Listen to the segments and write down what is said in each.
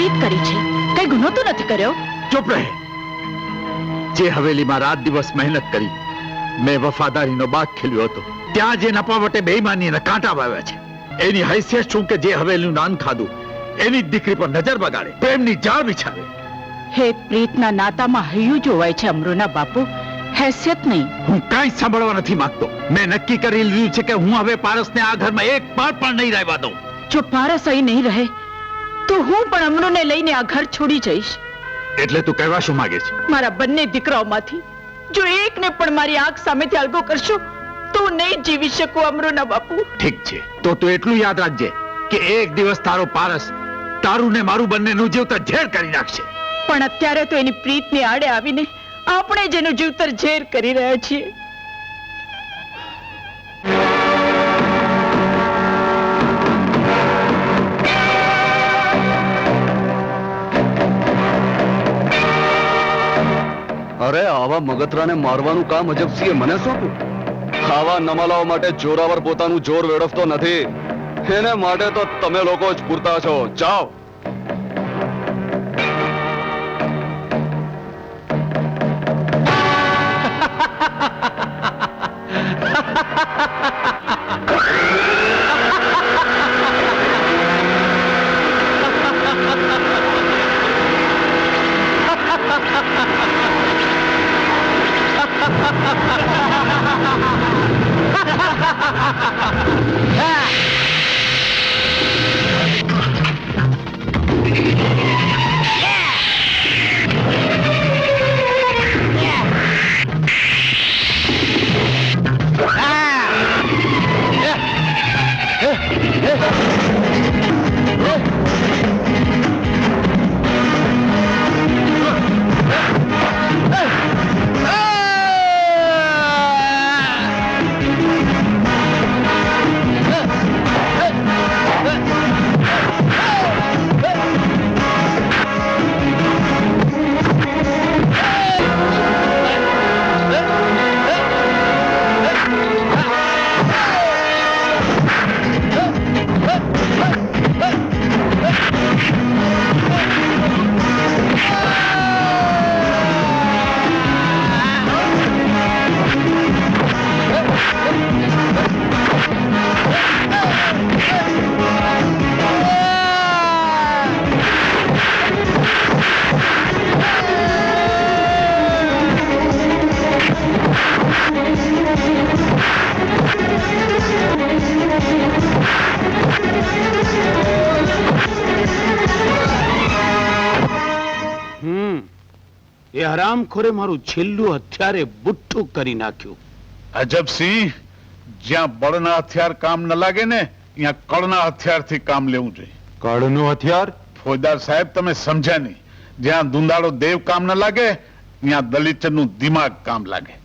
પ્રીત કરી છે. કઈ ગુનો તો નથી કર્યો? ચૂપ રહે. જે હવેલીમાં રાત દિવસ મહેનત કરી મેં વફાદારીનો બાગ ખેલ્યો હતો. ત્યાં જે નપાવટે બેઈમાની કાંટા વાવ્યા છે. એની હૈસિયત શું કે જે હવેલીનું નાન ખાધું? એની દીકરી પર નજર બગાડે પ્રેમની જાળ બિછાવે હે પ્રીતના નાતામાં હૈયું જોવાય છે અમૃના બાપુ. હેસિયત નહીં. હું કાંઈ સાંભળવા નથી માંગતો. મેં નક્કી કરી લીધું છે કે હું હવે પારસને આ ઘરમાં એક પળ પણ નહીં રહેવા દઉં. જો પારસ અહીં નહીં રહે તો હું પણ અમરુને લઈને આ ઘર છોડી જઈશ. એટલે તું કહેવા શું માંગે છે? મારા બંને દીકરાઓમાંથી જો એકને પણ મારી આંખ સામેથી અલગો કરશો તો નહીં જીવી શકું અમરુના બાપુ. ઠીક છે. તો તું એટલું યાદ રાખજે કે એક દિવસ તારો પારસ તારું ને મારું બંનેનું જીવતર ઝેર કરી નાખશે. પણ અત્યારે તો એની પ્રીતની આડે આવીને આપણે જેનું જીવતર ઝેર કરી રહ્યા છીએ. અરે, આવા મગતરાને મારવાનું કામ અજબસિંહે મને સોંપ્યું આવા નમાલાઓ માટે જોરાવર પોતાનું જોર વેડફતો નથી. એને માટે તો તમે લોકો જ પૂરતા છો. જાઓ. હરામખોરે મારું છેલ્લું હથિયારે બુઠ્ઠું કરી નાખ્યું. અજબસિંહ જ્યાં બળના હથિયાર કામ ન લાગે ને ત્યાં કળના હથિયારથી કામ લેવું જોઈએ. કળનું હથિયાર? ફોજદાર સાહેબ તમે સમજ્યા નહીં. જ્યાં દુંદાળો દેવ કામ ન લાગે ત્યાં દલિતનું દિમાગ કામ લાગે.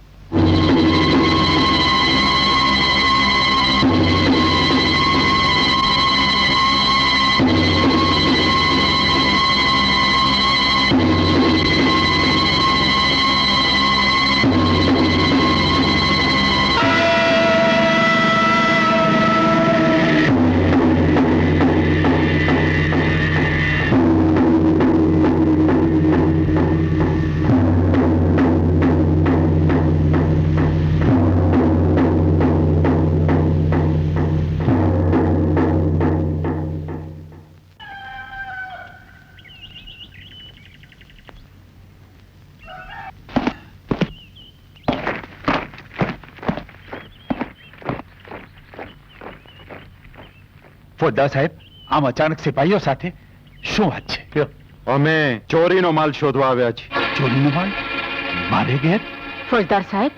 ફોજદાર સાહેબ આમ અચાનક સિપાહીઓ સાથે શું વાત છે? અમે ચોરીનો માલ શોધવા આવ્યા છીએ. ચોરીનો માલ? મારે ઘેર? ફોજદાર સાહેબ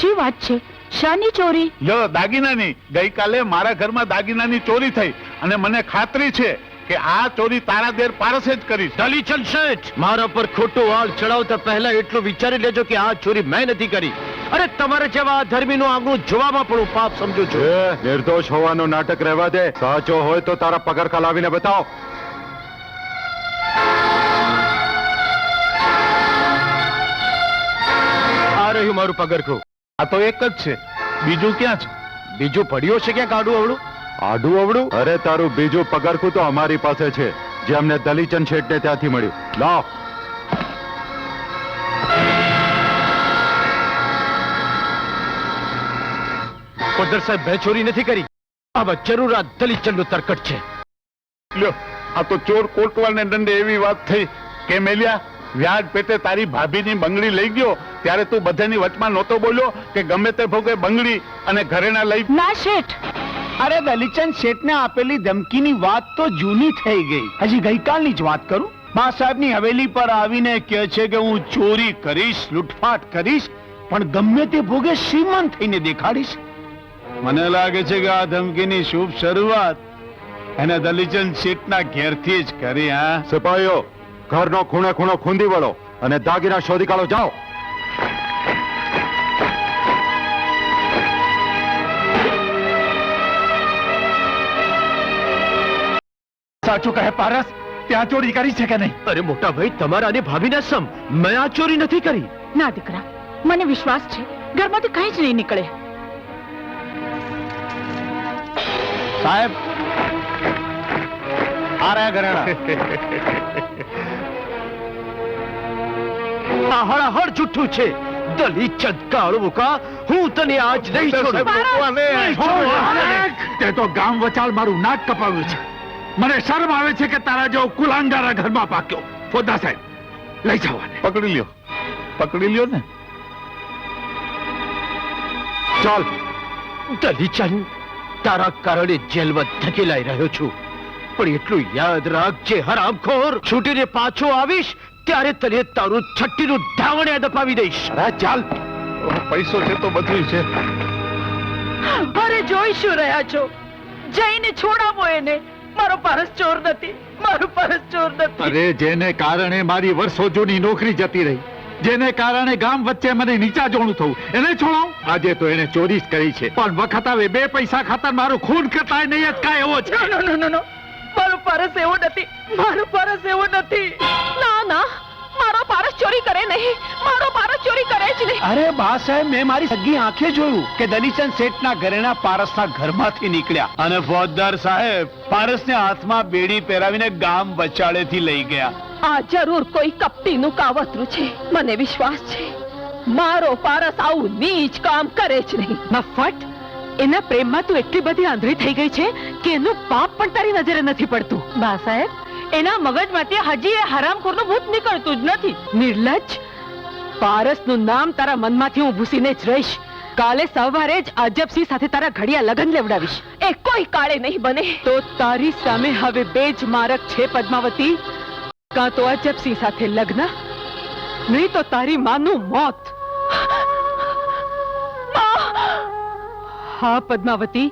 શી વાત છે? શાની ચોરી? યો દાગીનાની. ગઈકાલે મારા ઘરમાં દાગીનાની ચોરી થઈ અને મને ખાતરી છે કે આ ચોરી તારા દેર પારસે જ કરી છે. દલીચંદ શેઠ મારા પર ખોટું વાળ ચડાવતા પહેલા એટલું વિચારી લેજો કે આ ચોરી મેં નથી કરી. અરે તમારે જેવા ધર્મીનું આંગણું જોવામાં પણ હું પાપ સમજુ છું. એ નિર્દોષ હોવાનું નાટક રહેવા દે. સાચો હોય તો તારા પગરખા લાવીને બતાવો. આ રહ્યું મારું પગરખું આ તો એક જ છે. બીજું ક્યાં છે? બીજું પડ્યું છે ક્યાંક આડું અવળું? આડું અવડું અરે તારું બીજું પગરખું તો અમારી પાસે છે. જે અમને દલીચંદ શેઠને ત્યાંથી મળ્યું. લાવ. પોદર સાહેબ મેં ચોરી નથી કરી? આવા જરૂર આ દલીચંદનું તરકટ છે. લ્યો આ તો ચોર કોટવાને દંડે એવી વાત થઈ કે મેલિયા વ્યાજ પેટે તારી ભાભીની બંગડી લઈ ગયો ત્યારે તું બધાની વચમાં નહોતો બોલ્યો કે ગમે તે ભોગે બંગડી અને ઘરેણા લઈ ના શેઠ. અરે દલીચંદ શેઠને આપેલી ધમકીની વાત તો જૂની થઈ ગઈ. હજી ગઈકાલની જ વાત કરું. બા સાહેબની હવેલી પર આવીને કહે છે કે હું ચોરી કરીશ લૂંટફાટ કરીશ પણ ગમે તે ભોગે શ્રીમંત થઈને દેખાડીશ. મને લાગે છે કે આ ધમકીની શુભ શરૂઆત એને દલીચંદ શેઠના ઘેરથી જ કરી હા? સિપાહીઓ ઘરનો ખૂણે ખૂણો ખૂંદી વળો અને દાગીના શોધી કાઢો. જાઓ. સાચું કહે પારસ ત્યાં ચોરી કરી છે કે નહીં? અરે મોટા ભાઈ તમારા અને ભાભીના સમ મેં આ ચોરી નથી કરી. ના દીકરા મને વિશ્વાસ છે. ઘરમાંથી કઈ જ નહીં નીકળે. સાહેબ આ રહ્યા ઘરેણા. આ હળાહળ જુઠ્ઠું છે. દલી ચટકાળ મુકા હું તને આજ નહીં છોડું. તે તો ગામ વચાળ મારું નાક કપાવ્યું છે. મને શરમ આવે છે કે તારા જેવો કુલાંગારા ઘરમાં પાક્યો. ફોદા સાહેબ લઈ જવાને. પકડી લ્યો. પકડી લ્યો ને. ચાલ. દલીચંદ તારા કારણે જેલમાં ધકેલાઈ રહ્યો છું. પણ એટલું યાદ રાખજે હરામખોર. છૂટીને પાછો આવીશ ત્યારે તને તારું છઠ્ઠીનું ધાવણે દપાવી દઈશ. અરે ચાલ. પૈસો છે તો બધું છે. અરે જોઈ શું રહ્યા છો? જઈને છોડાવો એને. મારો પારસ ચોર નથી મારો પારસ ચોર નથી. અરે જેને કારણે મારી વર્ષો જૂની નોકરી જતી રહી. જેને કારણે ગામ વચ્ચે મને નીચા જોણું થયું એને છોડો. આજે તો એને ચોરી જ કરી છે. પણ વખત આવે બે પૈસા ખાતર મારું ખૂન કરતા નહીં જ કાંઈ એવો છે. નો નો નો નો મારો પારસ એવો નથી. મારો પારસ એવો નથી. ના ના. મારો પારસ ચોરી કરે નહીં. મારો પારસ ચોરી કરે જ નહીં. અરે બા સાહેબ મેં મારી સગી આંખે જોયું કે દલીચંદ શેઠના ઘરેણા પારસના ઘરમાંથી નીકળ્યા. અને ફોજદાર સાહેબ પારસને હાથમાં બેડી પહેરાવીને ગામ વચાળેથી લઈ ગયા. આ જરૂર કોઈ કપટીનું કાવતરું છે. મને વિશ્વાસ છે. મારો પારસ આવું નીચ કામ કરે જ નહીં. મફટ એના પ્રેમમાં તું એટલી બધી આંધળી થઈ ગઈ છે કે એનું પાપ પણ તારી નજરે નથી પડતું. બા સાહેબ એના મગજમાંથી હજી એ હરામખોરનું ભૂત નીકળતું જ નથી. નિર્લજ્જ પારસનું નામ તારા મનમાંથી હું ભૂસીને જ રહીશ. કાલે સવારે જ અજબસિંહ સાથે તારા ઘડિયા લગન લેવડાવીશ. એ કોઈ કાળે નહીં બને. તો તારી સામે હવે બે જ મારક છે પદ્માવતી. કાં તો અજબસિંહ સાથે લગ્ન? નહીં તો તારી માનું મોત. હા પદ્માવતી.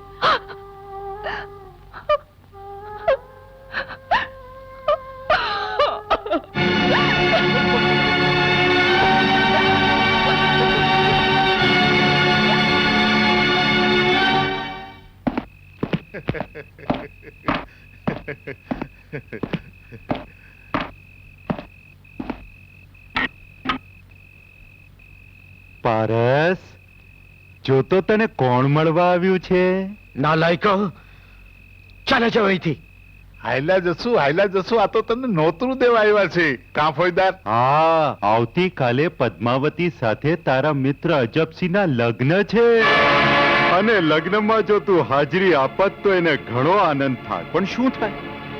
જો તો તને કોણ મળવા આવ્યું છે? ના લાયક. ચાલે જાવ અહીંથી. હાયલા જસુ હાયલા જસુ આ તો તને નોતરું દેવા આવ્યા છે કાં ફોજદાર હા આવતીકાલે પદ્માવતી સાથે તારા મિત્ર અજબસિંહના લગ્ન છે. અને લગ્નમાં જો તું હાજરી આપત તો એને ઘણો આનંદ થાય. પણ શું થાય?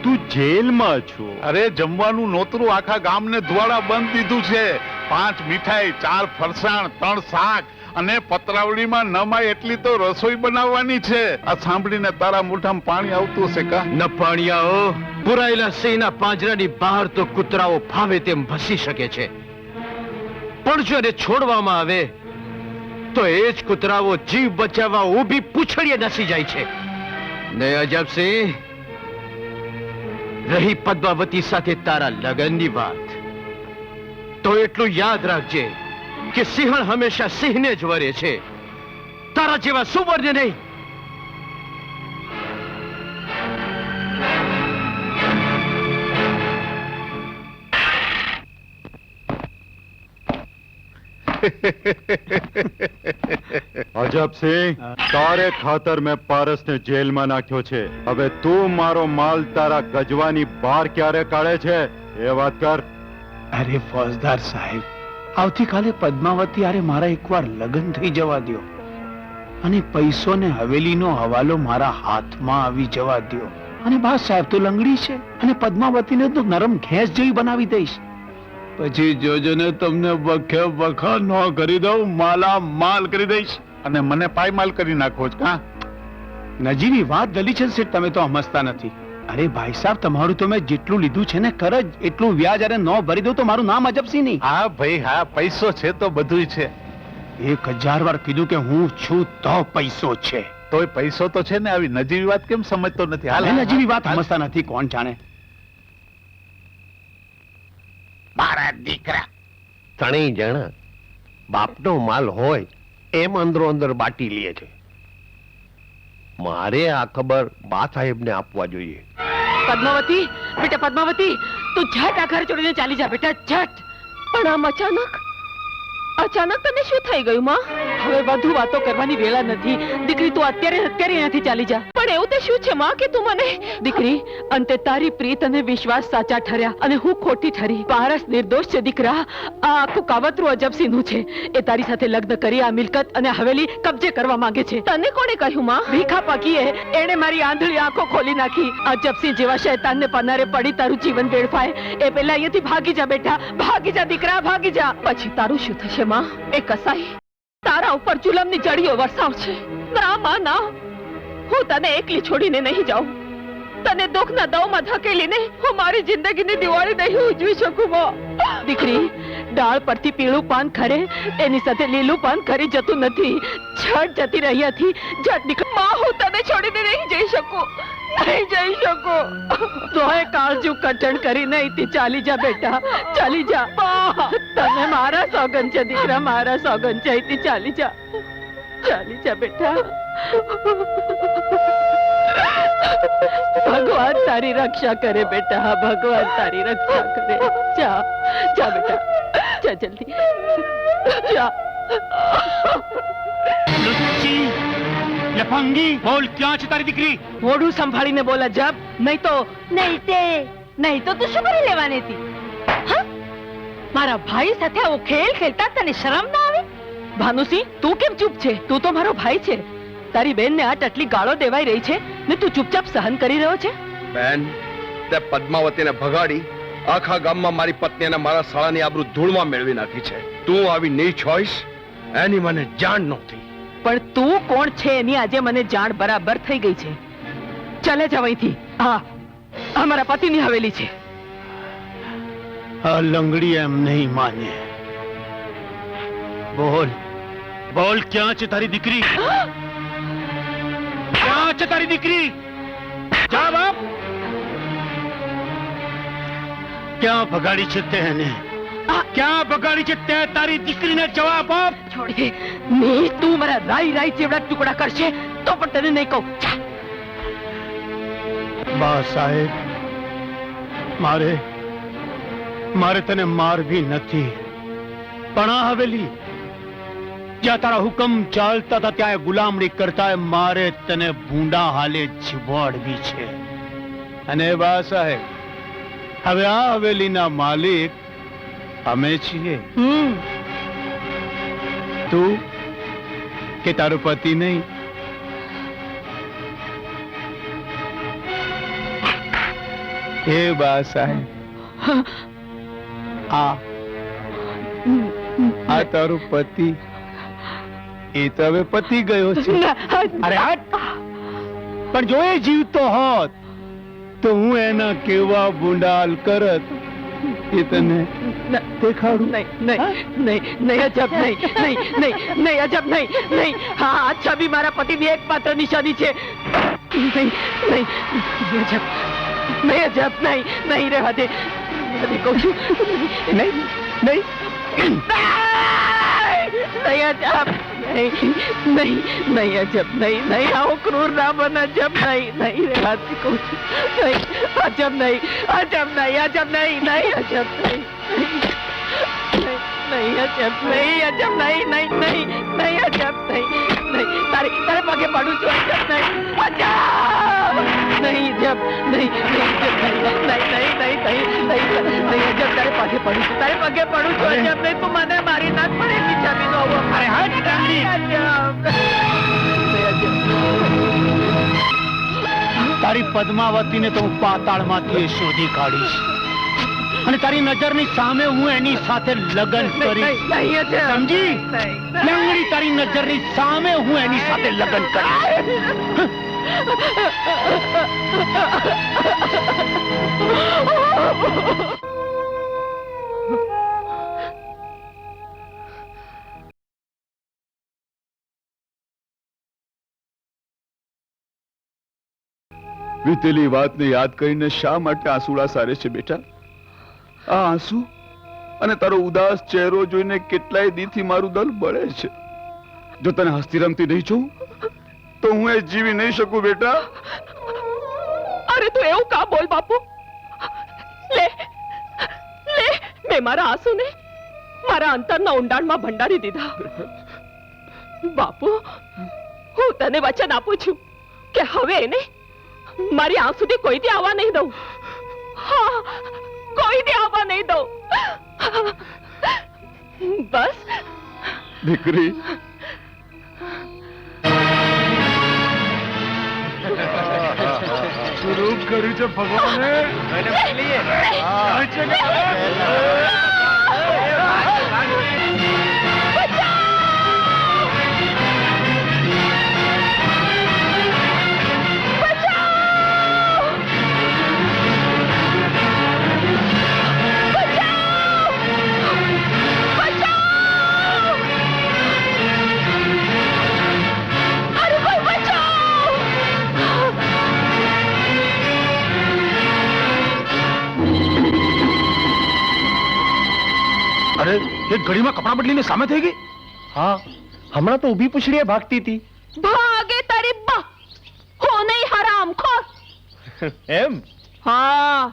તું જેલમાં છો. અરે જમવાનું નોતરું આખા ગામને ધુવાડા બંધ દીધું છે. પાંચ મીઠાઈ ચાર ફરસાણ ત્રણ શાક અને પતરાવળીમાં નમાય એટલી તો રસોઈ બનાવવાની છે. આ સાંભળીને તારા મોઢામાં પાણી આવતું હશે કા? ન પાણીયાઓ પુરાયેલા સિંહના પાંજરાની બહાર તો કૂતરાઓ ફાવે તેમ ભસી શકે છે. પણ જો એને છોડવામાં આવે તો એ જ કૂતરાઓ જીવ બચાવવા ઊભી પૂછડીએ નસી જાય છે. ને અજબસિંહ રહી પદ્માવતી સાથે તારા લગનની વાત. તો એટલું યાદ રાખજે કે સિંહણ હંમેશા સિંહને જ વરે છે. તારા જેવા સુવર્ણ નહીં. અજબસિંહ તારે ખાતર મેં પારસને જેલમાં નાખ્યો છે. હવે તું મારો માલ તારા ગજવાની બહાર ક્યારે કાઢે છે? એ વાત કર. અરે ફોજદાર સાહેબ આવતીકાલે પદ્માવતી અરે મારા એકવાર લગ્ન થઈ જવા દ્યો. અને પૈસો ને હવેલીનો હવાલો મારા હાથમાં આવી જવા દ્યો. અને બા સાહેબ તો લંગડી છે અને પદ્માવતીને તો નરમ ઘેસ જેવી બનાવી દઈશ. પછી જોજો ને તમને બખે બખા ન કરી દઉં માલા માલ કરી દઈશ. અને મને પાય માલ કરી નાખો છો કા? નજીવી વાત દલી છે શેઠ તમે તો સમજતા નથી. અરે ભાઈ સાહેબ તમારું તો મેં જેટલું લીધું છે ને કરજ એટલું વ્યાજ અરે ન ભરી દઉં તો મારું નામ અજબસી નહીં. હા ભાઈ હા પૈસો છે તો બધુંય છે. એક હજાર વાર કીધું કે હું છું તો પૈસો છે. તોય પૈસો તો છે ને આવી નજીવી વાત કેમ સમજતો નથી? હાલ, નજીવી વાત હમસતા સમજતા નથી કોણ જાણે? મારા દીકરા. ત્રણેય જણા બાપનો માલ હોય એમ અંદરો અંદર બાટી લે છે. મારે આ ખબર બા સાહેબને આપવા જોઈએ. પદ્માવતી બેટા પદ્માવતી તું ઝટ આ ઘર છોડીને ચાલી જા બેટા ઝટ. પણ આમ અચાનક અચાનક તને શું થઈ ગયું માં? હવે વધુ વાતો કરવાની વેળા નથી. દીકરી તું અત્યારે અત્યારે અહીંયાથી ચાલી જા. પણ એવું તે શું છે માં કે તું મને દીકરી અંતે તારી પ્રીત અને વિશ્વાસ સાચા ઠર્યા અને હું ખોટી ઠરી. પારસ નિર્દોષ છે દીકરા. આ આખું કાવતરું અજબસિંહનું છે. એ તારી સાથે લગ્ન કરી આ મિલકત અને હવેલી કબજે કરવા માંગે છે. તને કોણે કહ્યું માં? ભીખા પકીએ એણે મારી આંધળી આંખો ખોલી નાખી. અજબસિંહ જેવા શૈતાનને પનારે પડી તારું જીવન વેડફાય. એ પેલા અહીંયાથી ભાગી જા બેટા. ભાગી જા દીકરા ભાગી જા. પછી તારું શું થશે માં, એ કસાઈ, તારા ઉપર જુલમની જડીઓ વરસાવશે ના, માં, ના. હું તને એકલી છોડીને નહીં જાઉં. તને દુઃખના દવમાં ધકેલીને હું મારી જિંદગીની દિવાળી નહીં ઉજવી શકું દીકરી ડાળ પરથી પીળું પાન ખરે એની સાથે લીલું પાન ખરી જતું નથી. છટ જતી રહ્યાથી ઝટ નીકળમાં હું તને છોડીને નહીં જઈ શકું. નહીં જઈ શકું. તોય કાળજુ કઠણ કરી નહીં ચાલી જા બેટા. ચાલી જા. તને મારા સોગન છે દીકરા મારા સોગન છે તે ચાલી જા. ચાલી જા બેટા. ભગવાન તારી રક્ષા કરે બેટા ભગવાન તારી રક્ષા કરે. જા. જા બેટા જા જલ્દી. જા. લફંગી બોલ ક્યાં છે તારી દીકરી? મોઢું સંભાળીને બોલા જબ નહીં તો નહીં તે. નહીં તો તું શું કરી લેવાની હતી? હા? મારા ભાઈ સાથે આવો ખેલ ખેલતા તને શરમ ના આવે? ભાનુસિંહ તું કેમ ચૂપ છે? તું તો મારો ભાઈ છે. તારી બેનને આ આટલી ગાળો દેવાઈ રહી છે ને તું ચૂપચાપ સહન કરી રહ્યો છે? બેન તે પદ્માવતીને ભગાડી આખા ગામમાં મારી પત્ની અને મારા શાળાની આબરૂ ધૂળમાં મેળવી નાખી છે. તું આવી નીચ હોઈશ એની મને જાણ નહોતી. પણ તું કોણ છે એની આજે મને જાણ બરાબર થઈ ગઈ છે. ચાલે જ અહીંથી. હા આ મારા પતિની હવેલી છે. આ લંગડી એમ નહીં માને. બોલ બોલ ક્યાં છે તારી દીકરી? ક્યાં છે તારી દીકરી? જા બાપ. ક્યાં ભગાડી છે તેને ક્યાં ભગાડી છે તે તારી દીકરીને જવાબ આપ છોડી દે તું મારા રાઈ રાઈ ચેવડા ટુકડા કરશે તો પણ તને નહીં કહું. બા સાહેબ મારે મારે તને મારવી નથી પણ આ હવેલી જ્યાં તારા હુકમ ચાલતા હતા ત્યાં ગુલામણી કરતા મારે તને ભૂંડા હાલે જીવાડવી છે અને બા સાહેબ હવે આ હવેલીના માલિક અમે છીએ. તું કે તારો પતિ નહીં? હે બા સાહેબ આ આ તારો પતિ એ તો હવે પતિ ગયો છે. અરે પણ જો એ જીવતો હોત તો હું એના કેવા બુંડાલ કરત? એ તને દેખાડું. નહીં નહીં નહીં નહીં અજબ નહીં નહીં નહીં નહીં અજબ નહીં નહીં. હા આ છબી મારા પતિની એકમાત્ર નિશાની છે. નહીં નહીં અજબ નહીં અજબ નહીં નહીં રહેવા દે કહું છું. નહીં નહીં. નહીં અજબ. નહીં નહીં નહીં અજબ નહીં નહીં આવો ક્રૂર ના બન અજબ નહીં નહીં, રે વાત કહું છું. નહીં અજબ નહીં અજબ નહીં અજબ નહીં નહીં અજબ નહીં. નહીં અજબ નહીં અજબ નહીં નહીં નહીં નહીં અજબ નહીં નહીં પડું છું અજબ નહીં અજબ નહીં અજબ નહીં નહીં નહીં નહીં નહીં નહીં નહીં અજબ તારે પગે પડું છું તારે પગે પડું છું અજબ નહીં તું મને મારી નાખ પડે એટલી નો અરે હટ, તારી પદ્માવતીને તો હું પાતાળમાંથી શોધી કાઢીશ અને તારી નજરની સામે હું એની સાથે લગ્ન કરીશ. સમજી. લંગડી તારી નજરની સામે હું એની સાથે લગ્ન કરીશ વીતેલી વાતને યાદ કરીને શા માટે આંસુડા સારે છે બેટા આ આંસુ અને તારો ઉદાસ ચહેરો જોઈને કેટલાય દીથી મારું દલ બળે છે. જો તને હસ્તી રમતી નહીં જોઉં, તો હું એ જીવી નહીં શકું બેટા. અરે તું એવું કા બોલ બાપુ? લે લે, મેં મારા આંસુને મારા અંતરના ઊંડાણમાં ભંડારી દીધા. બાપુ, હું તને વચન આપું છું કે હવે એને મારી આંખ સુધી કોઈ ત્યાં આવવા નહીં દઉં. હા કોઈથી આવવા નહીં દઉં. બસ. દીકરી. રૂપ કર્યું છે ભગવાને. અરે એક ઘડીમાં કપડા બદલીને સામે થઈ ગઈ? હા હમણાં તો ઊભી પૂછડીએ ભાગતી હતી. ભાગે તારી બા. હો નહીં હરામ ખોર એમ? હા.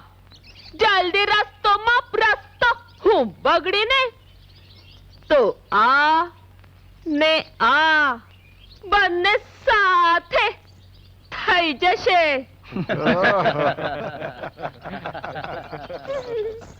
જલ્દી રસ્તો માપ રસ્તો હું બગડીને તો આ ને આ બંને સાથે થઈ જશે.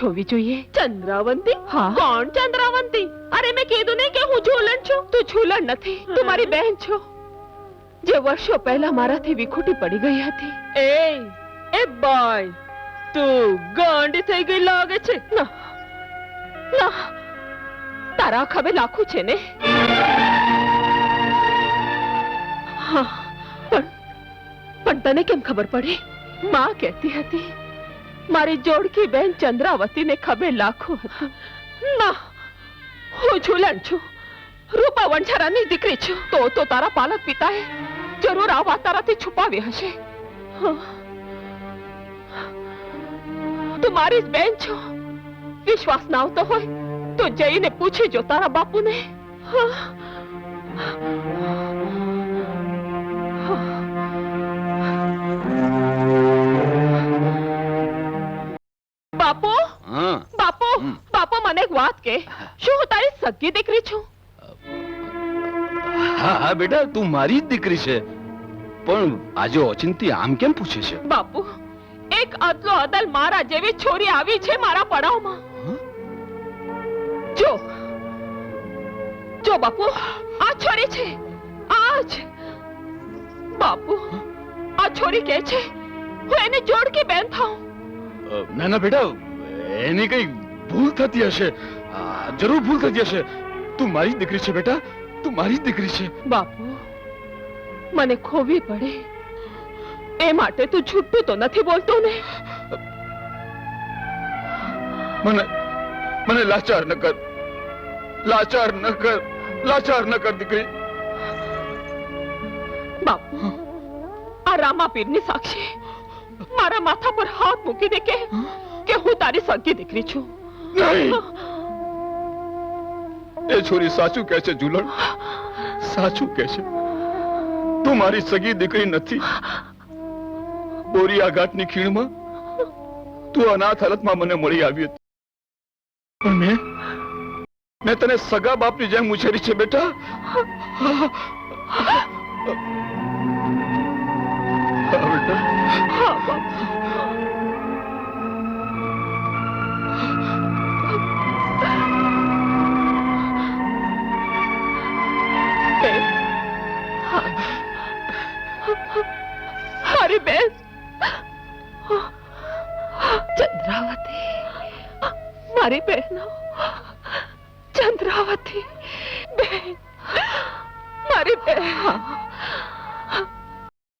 જ હોવી જોઈએ? ચંદ્રાવંતી? હા. કોણ ચંદ્રાવંતી? અરે મેં કીધું નહીં કે હું ઝોલણ છું. તું ઝોલણ નથી. તું મારી બહેન છો. જે વર્ષો પહેલા મારાથી વિખૂટી પડી ગઈ હતી. એ એ બોય તું ગાંડી થઈ ગઈ લાગે છે. ના. ના. તારા ખબે લાખું છે ને? હા. પણ પણ તને કેમ ખબર પડી? માં કહેતી હતી મારી જોડકી બેન ચંદ્રાવતીને ખબર લાખો ના, હું ઝૂલણ છું. રૂપા વંઠારાની દીકરી છું. તો તો તારા પાલક પિતાએ જરૂર આ વાત તારાથી છુપાવી હશે. તું મારી જ બેન છો. વિશ્વાસ ના આવતો હોય તો જઈને પૂછી જો તારા બાપુને. હા. બાપુ? હા બાપો હમ. મને એક વાત કે શું હું તારી સગી દીકરી છું? હા હા બેટા તું મારી જ દીકરી છે. પણ આજે ઓચિંતી આમ કેમ પૂછે છે? બાપુ એક અદલો અદલ મારા જેવી છોરી આવી છે મારા પડાવમાં. જો જો બાપુ આ છોરી છે આ જ. બાપુ આ છોરી કે છે હું જોડ કે બેન થાઉં. ના ના બેટા એની કઈ ભૂલ થતી હશે. જરૂર ભૂલ થતી હશે. તું મારી દીકરી છે બેટા. તું મારી દીકરી છે. બાપુ મને ખોવી પડે. એ માટે તું છૂટું તો નથી બોલતો ને. મને મને લાચાર ન કર. લાચાર ન કર. લાચાર ન કર દીકરી. બાપુ આ રામાપીરની સાક્ષી. મારા માથા પર હાથ મૂકી દે કે કે હું તારી સગી દીકરી છું. નહીં. એ છોરી સાચું કહે છે જુલણ? સાચું કહે છે. તું મારી સગી દીકરી નથી. બોરિયા ઘાટની ખીણમાં તું અનાથ હાલતમાં મને મળી આવી હતી. પણ મેં મેં તને સગા બાપની જેમ ઉછેરી છે બેટા. મારી બેન. ચંદ્રાવતી. મારી બહેનો. ચંદ્રાવતી. બેન. મારી બેન